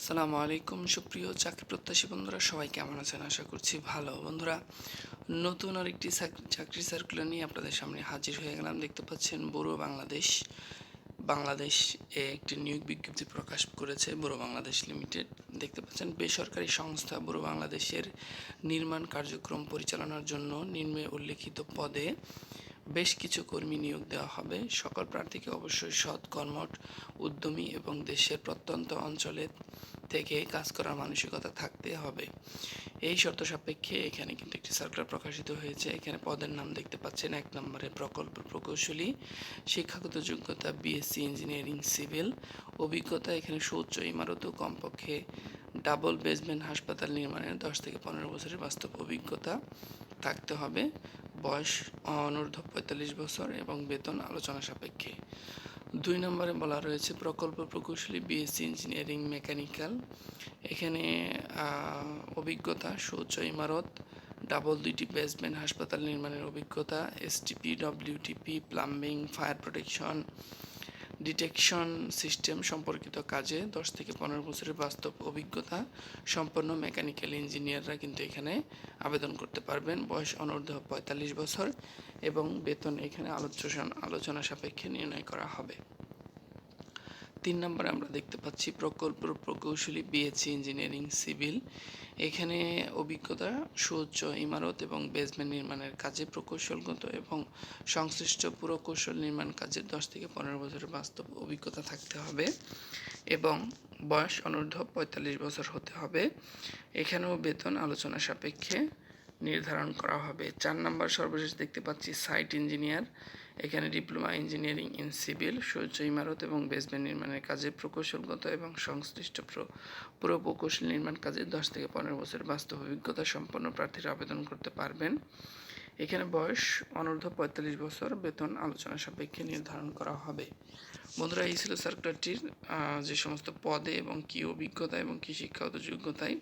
আসসালামু আলাইকুম, সুপ্রিয় চাকরি প্রত্যাশী বন্ধুরা, সবাই কেমন আছেন? আশা করছি ভালো। বন্ধুরা, নতুন আরেকটি চাক- চাকরি সার্কুলার নিয়ে আপনাদের সামনে হাজির হয়ে গেলাম। দেখতে পাচ্ছেন, বুড়ো বাংলাদেশ। বাংলাদেশ এ একটি নিয়োগ বিজ্ঞপ্তি প্রকাশ করেছে বুড়ো বাংলাদেশ লিমিটেড। দেখতে পাচ্ছেন, বেসরকারি সংস্থা বুড়ো বাংলাদেশের নির্মাণ কার্যক্রম পরিচালনার জন্য নিম্নে উল্লেখিত পদে বেশ কিছু কর্মী নিয়োগ দেওয়া হবে। সকল প্রার্থীকে অবশ্যই সৎ কর্মঠ, উদ্যমী এবং দেশের প্রত্যন্ত অঞ্চলে থেকে কাজ করার মানসিকতা থাকতে হবে। এই শর্ত সাপেক্ষে এখানে কিন্তু একটি সার্কুলার প্রকাশিত হয়েছে। এখানে পদের নাম দেখতে পাচ্ছেন এক নম্বরে প্রকল্প প্রকৌশলী, শিক্ষাগত যোগ্যতা বিএসসি ইঞ্জিনিয়ারিং সিভিল অভিজ্ঞতা এখানে সুউচ্চ ইমারত কমপক্ষে ডাবল বেসমেন্ট হাসপাতাল নির্মাণের দশ থেকে পনেরো বছরের বাস্তব অভিজ্ঞতা থাকতে হবে। বয়স অনূর্ধ্ব পঁয়তাল্লিশ বছর এবং বেতন আলোচনা সাপেক্ষে। দুই নম্বরে বলা রয়েছে প্রকল্প প্রকৌশলী, বিএসসি ইঞ্জিনিয়ারিং, মেকানিক্যাল। এখানে অভিজ্ঞতা, শৌচ ইমারত, ডাবল দুইটি বেসমেন্ট হাসপাতাল নির্মাণের অভিজ্ঞতা STP WTP plumbing, fire protection detection system সম্পর্কিত কাজে দশ থেকে পনেরো বছরের বাস্তব অভিজ্ঞতা সম্পন্ন মেকানিক্যাল ইঞ্জিনিয়াররা কিন্তু এখানে আবেদন করতে পারবেন। বয়স অনূর্ধ্ব পঁয়তাল্লিশ বছর এবং বেতন এখানে আলোচনা আলোচনা সাপেক্ষে নির্ণয় করা হবে। তিন নম্বরে আমরা দেখতে পাচ্ছি প্রকল্প প্রকৌশলী বিএসসি ইঞ্জিনিয়ারিং সিভিল এখানে অভিজ্ঞতা, সুউচ্চ ইমারত এবং বেসমেন্ট নির্মাণের কাজে প্রকৌশলগত এবং সংশ্লিষ্ট পুরকৌশল নির্মাণ কাজের দশ থেকে পনেরো বছরের বাস্তব অভিজ্ঞতা থাকতে হবে এবং বয়স অনূর্ধ্ব পঁয়তাল্লিশ বছর হতে হবে। এখানেও বেতন আলোচনা সাপেক্ষে নির্ধারণ করা হবে। চার নম্বর সর্বশেষ দেখতে পাচ্ছি সাইট ইঞ্জিনিয়ার, এখানে diploma engineering in civil Surya Imarat এবং বেসমেন্ট নির্মাণের কাজে প্রকৌশলগত এবং সংশ্লিষ্ট প্র- পুরো প্রকৌশল নির্মাণ কাজে দশ থেকে পনেরো বছর বাস্তব অভিজ্ঞতা সম্পন্ন প্রার্থীরা আবেদন করতে পারবেন। এখানে বয়স অনূর্ধ্ব পঁয়তাল্লিশ বছর। বেতন আলোচনা সাপেক্ষে নির্ধারণ করা হবে। বন্ধুরা, এই ছিল সার্কুলারটির যে সমস্ত পদে এবং কী অভিজ্ঞতা এবং কী শিক্ষাগত যোগ্যতায়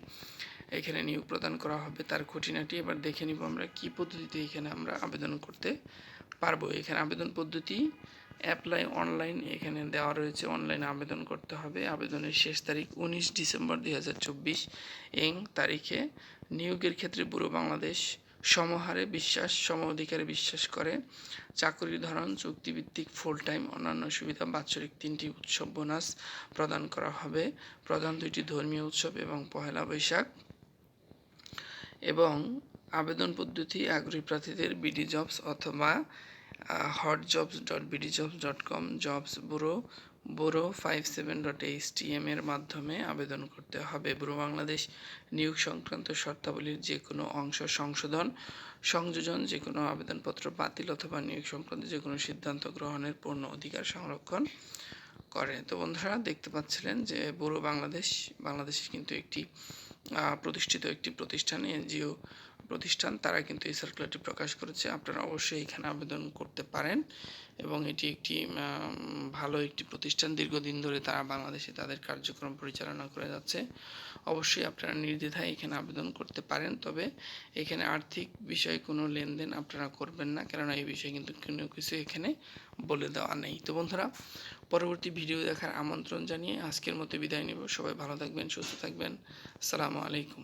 এখানে নিয়োগ প্রদান করা হবে তার খুঁটিনাটি। এবার দেখে নিব আমরা কি পদ্ধতিতে এখানে আমরা আবেদন করতে পারব। এখানে আবেদন পদ্ধতি অ্যাপ্লাই অনলাইন এখানে দেওয়া রয়েছে। অনলাইনে আবেদন করতে হবে। আবেদনের শেষ তারিখ উনিশ ডিসেম্বর দুই হাজার চব্বিশ। এং তারিখে নিয়োগের ক্ষেত্রে পুরো বাংলাদেশ সমহারে বিশ্বাস সম অধিকারে বিশ্বাস করে। চাকরির ধরন, চুক্তিভিত্তিক ফুল টাইম অন্যান্য সুবিধা, বাৎসরিক তিনটি উৎসব বোনাস প্রদান করা হবে। প্রধান দুইটি ধর্মীয় উৎসব এবং পহেলা বৈশাখ। এবং আবেদন পদ্ধতি, আগ্রহী প্রার্থীদের বিডি জবস অথবা hot jobs dot BD jobs dot com jobs bureau bureau five seven dot H এর মাধ্যমে আবেদন করতে হবে। ব্যুরো বাংলাদেশ নিয়োগ সংক্রান্ত শর্তাবলীর যে কোনো অংশ সংশোধন, সংযোজন যে কোনো আবেদনপত্র বাতিল অথবা নিয়োগ সংক্রান্ত যে কোনো সিদ্ধান্ত গ্রহণের পূর্ণ অধিকার সংরক্ষণ করে। তো বন্ধুরা, দেখতে পাচ্ছিলেন যে ব্যুরো বাংলাদেশ, বাংলাদেশের কিন্তু একটি প্রতিষ্ঠিত একটি প্রতিষ্ঠান, এনজিও প্রতিষ্ঠান, তারা কিন্তু এই সার্কুলারটি প্রকাশ করেছে। আপনারা অবশ্যই এখানে আবেদন করতে পারেন এবং এটি একটি ভালো একটি প্রতিষ্ঠান। দীর্ঘদিন ধরে তারা বাংলাদেশে তাদের কার্যক্রম পরিচালনা করে যাচ্ছে। অবশ্যই আপনারা নির্দ্বিধায় এখানে আবেদন করতে পারেন, তবে এখানে আর্থিক বিষয়ে কোনো লেনদেন আপনারা করবেন না, কেননা এই বিষয়ে কিন্তু কোনো কিছু এখানে বলে দেওয়া নেই। তো বন্ধুরা, পরবর্তী ভিডিও দেখার আমন্ত্রণ জানিয়ে আজকের মতো বিদায় নেব। সবাই ভালো থাকবেন, সুস্থ থাকবেন। আসসালামু আলাইকুম।